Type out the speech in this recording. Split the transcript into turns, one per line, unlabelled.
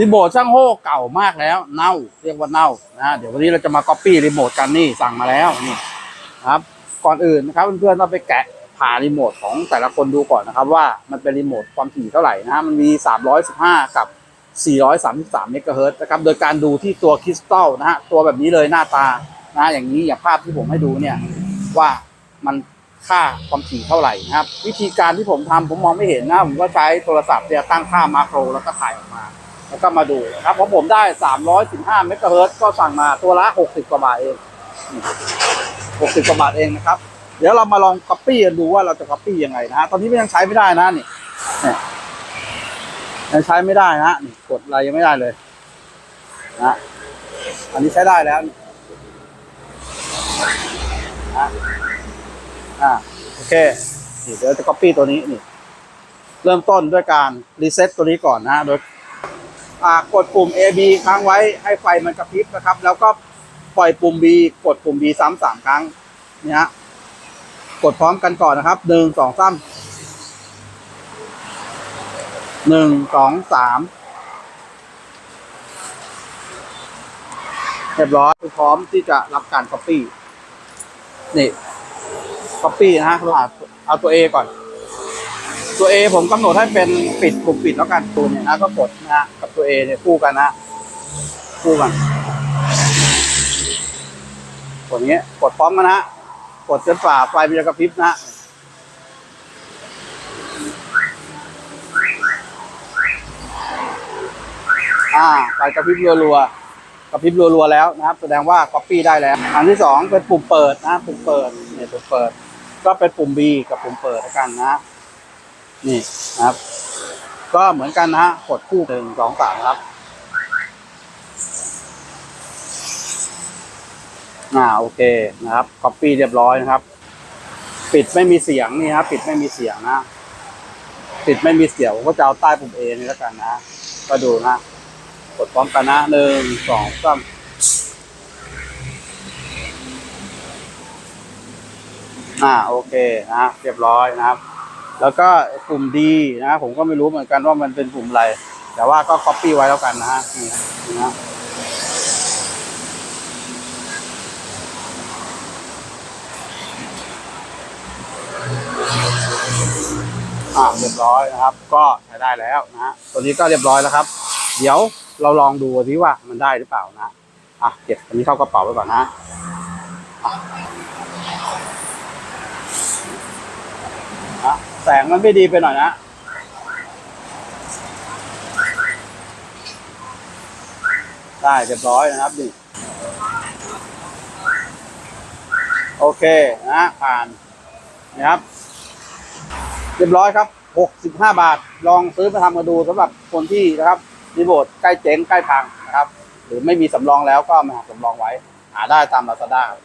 รีโมทช่างโฮเก่ามากแล้วเน่าเรียกว่าเน่านะเดี๋ยววันนี้เราจะมาก๊อปปี้รีโมทกันนี่สั่งมาแล้วนี่ครับ ก่อนอื่นนะครับเพื่อนๆต้องไปแกะผ่ารีโมทของแต่ละคนดูก่อนนะครับ ว่ามันเป็นรีโมทความถี่เท่าไหร่นะมันมี 315 กับ 433เมกะเฮิรตซ์นะครับโดยการดูที่ตัวคริสตัลนะฮะตัวแบบนี้เลยหน้าตานะอย่างนี้อย่างภาพที่ผมให้ดูเนี่ยว่ามันค่าความถี่เท่าไหร่นะครับ วิธีการที่ผมทำผมมองไม่เห็นนะผมก็ใช้โทรศัพท์เนี่ยตั้งค่ามาโครแล้วก็ถ่ายออกมา แล้วก็มาดูนะครับของผมได้ 315 เมกะเฮิรตก็สั่งมาตัวละ 60 กว่าบาทเอง 60 กว่าบาทเองนะครับ เดี๋ยวเรามาลองก๊อปปี้กันดูว่าเราจะก๊อปปี้ยังไงนะฮะ ตอนนี้มันยังใช้ไม่ได้นะนี่ยังใช้ไม่ได้นะนี่กดอะไรยังไม่ได้เลยนะอันนี้ใช้ได้แล้วนะอ่าโอเคนี่เดี๋ยวจะก๊อปปี้ตัวนี้นี่เริ่มต้นด้วยการรีเซ็ตตัวนี้ก่อนนะฮะโดย กดปุ่ม A B ค้างไว้ให้ไฟมันกระพริบนะครับ แล้วก็ปล่อยปุ่ม B กดปุ่ม B ซ้ำสามครั้งเนี่ยฮะกดพร้อมกันก่อนนะครับหนึ่งสองสามหนึ่งสองสามเรียบร้อยพร้อมที่จะรับการ Copy นี่ Copy นะฮะเราหาเอาตัว A ก่อน ตัว A ผมกำหนดให้เป็นปิดปุ่มปิดแล้วกันตัวเนี่ยนะก็กดนะ กับตัว A เนี่ยคู่กันนะ คู่กันกดอย่างเงี้กดพร้อมกันนะกดจนฝ่าไฟมันจะกระพริบนะฮะอ่าไฟกระพริบรัวๆกระพริบรัวๆแล้วนะครับ แสดงว่า copy ได้แล้ว อันที่สองเป็นปุ่มเปิดนะ ปุ่มเปิดเนี่ยปุ่มเปิด ก็เป็นปุ่ม B กับปุ่มเปิดแล้วกันนะ นี่นะครับ ก็เหมือนกันนะฮะกดคู่หนึ่งสองสามครับอ่าโอเคนะครับ copy เรียบร้อยนะครับ ปิดไม่มีเสียงนี่ครับปิดไม่มีเสียงนะปิดไม่มีเสียงผมก็จะเอาใต้ปุ่ม A นี่แล้วกันนะก็ดูนะกดพร้อมกันนะหนึ่งสองสามอ่าโอเคนะเรียบร้อยนะครับ แล้วก็ปุ่ม D นะผมก็ไม่รู้เหมือนกันว่ามันเป็นปุ่มอะไร แต่ว่าก็ copy ไว้แล้วกันนะฮะนี่นะอ่าเรียบร้อยนะครับ ก็ใช้ได้แล้วนะตัวนี้ก็เรียบร้อยแล้วครับ เดี๋ยวเราลองดูที่ว่ามันได้หรือเปล่านะอะเก็บอันนี้เข้ากระเป๋าไว้ก่อนนะอะ แสงมันไม่ดีไปหน่อยนะได้เรียบร้อยนะครับนี่โอเคนะผ่านนะครับ เรียบร้อยครับ65บาท ลองซื้อมาทำมาดูสำหรับคนที่นะครับรีโมทใกล้เจ๊งใกล้พังนะครับ หรือไม่มีสำรองแล้วก็มาหาสำรองไว้ หาได้ตามลาซาด้าครับ